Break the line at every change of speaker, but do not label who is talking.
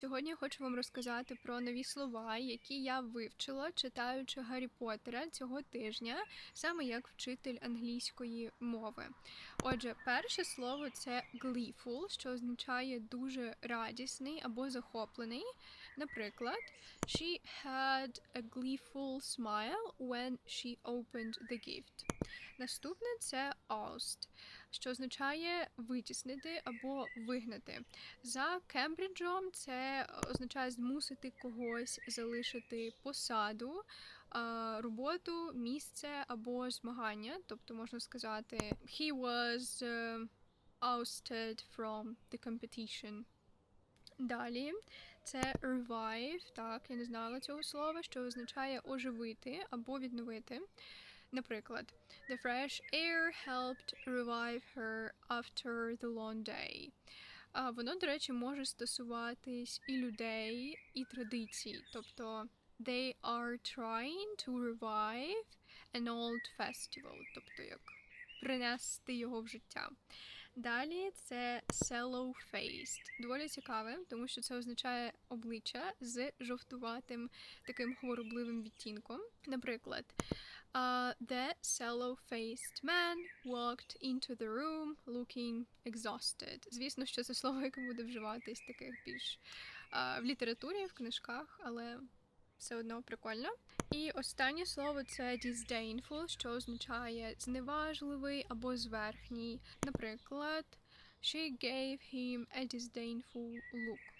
Сьогодні я хочу вам розказати про нові слова, які я вивчила, читаючи Гаррі Поттера цього тижня, саме як вчитель англійської мови. Отже, перше слово це gleeful, що означає дуже радісний або захоплений. Наприклад, she had a gleeful smile when she opened the gift. Наступне це oust, що означає витіснити або вигнати. За Кембриджем це означає змусити когось залишити посаду, роботу, місце або змагання. Тобто можна сказати he was е, ousted from the competition. Далі це revive, так, я не знала цього слова, що означає оживити або відновити. Наприклад, the fresh air helped revive her after the long day. А воно, до речі, може стосуватись і людей, і традицій. Тобто they are trying to revive an old festival, тобто як принести його в життя. Далі це sallow-faced. Доволі цікаве, тому що це означає обличчя з жовтуватим таким хворобливим відтінком. Наприклад, uh, the sallow-faced man walked into the room looking exhausted. Звісно, що це слово, яке буде вживатись таких більш uh, в літературі, в книжках, але все одно прикольно. І останнє слово це disdainful, що означає зневажливий або зверхній. Наприклад, she gave him a disdainful look.